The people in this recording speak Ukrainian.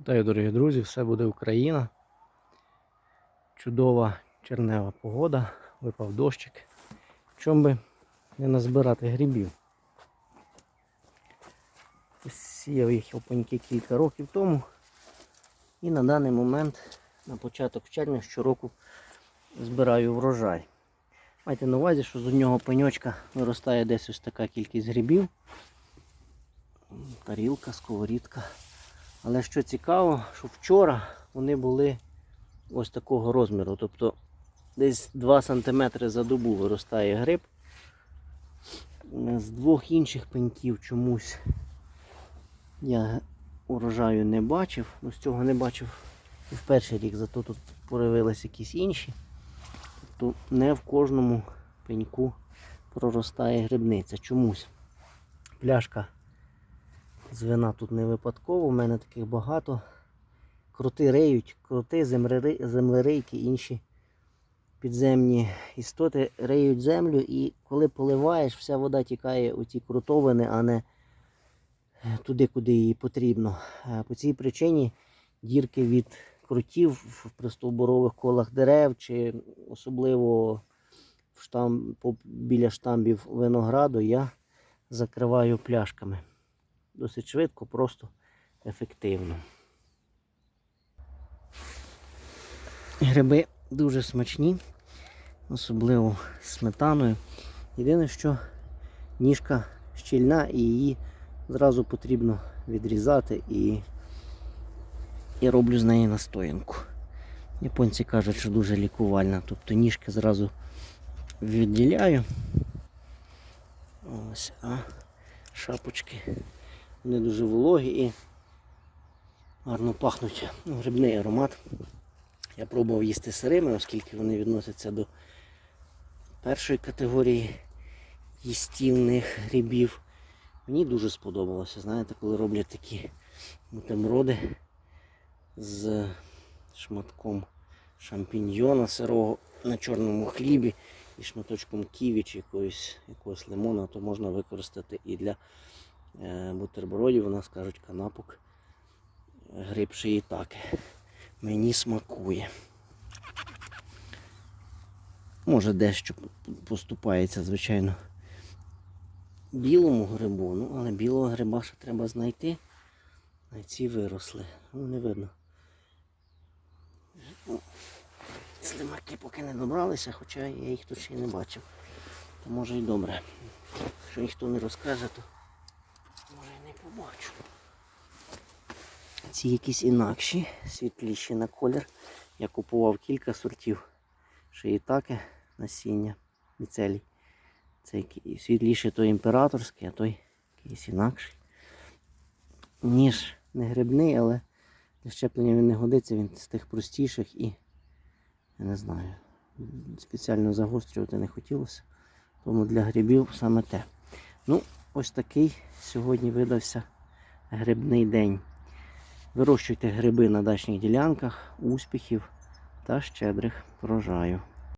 Вітаю, дорогі друзі, все буде Україна. Чудова чернева погода, випав дощик. Чом би не назбирати грибів. Сіяв їх опаньки кілька років тому. І на даний момент, на початок червня, щороку збираю врожай. Майте на увазі, що з одного пеньочка виростає десь ось така кількість грибів. Тарілка, сковорідка. Але що цікаво, що вчора вони були ось такого розміру. Тобто десь 2 см за добу виростає гриб. З двох інших пеньків чомусь я урожаю не бачив. Ну, з цього не бачив і в перший рік, зато тут появились якісь інші. Тобто не в кожному пеньку проростає грибниця. Чомусь. Пляшка з вина тут не випадково, у мене таких багато. Крути риють, крути, землерийки, інші підземні істоти риють землю і коли поливаєш, вся вода тікає у ті крутовини, а не е, туди, куди їй потрібно. Е, По цій причині дірки від крутів в пристовборових колах дерев чи особливо в штам, по- біля штамбів винограду я закриваю пляшками досить швидко, просто ефективно. Гриби дуже смачні, особливо сметаною. Єдине, що ніжка щільна і її зразу потрібно відрізати і я роблю з неї настоянку. Японці кажуть, що дуже лікувальна. Тобто ніжки зразу відділяю. Ось, а шапочки вони дуже вологі і гарно пахнуть. Ну, грибний аромат. Я пробував їсти сирими, оскільки вони відносяться до першої категорії їстівних грибів. Мені дуже сподобалося, знаєте, коли роблять такі бутерброди з шматком шампіньйона сирого на чорному хлібі і шматочком ківі чи якоїсь, якогось лимона, то можна використати і для бутербродів, у нас кажуть канапок гриб шиїтаки. Мені смакує. Може дещо поступається, звичайно, білому грибу, ну, але білого гриба ще треба знайти. А ці виросли. Ну, не видно. Ну, Слимаки поки не добралися, хоча я їх тут ще й не бачив. То може і добре. Якщо ніхто не розкаже, то побачу. Ці якісь інакші, світліші на колір. Я купував кілька сортів шиїтаки насіння міцелій. Це світліший той імператорський, а той якийсь інакший. Ніж не грибний, але для щеплення він не годиться, він з тих простіших і я не знаю. Спеціально загострювати не хотілося. Тому для грибів саме те. Ну, ось такий сьогодні видався грибний день. Вирощуйте гриби на дачних ділянках, успіхів та щедрих врожаю.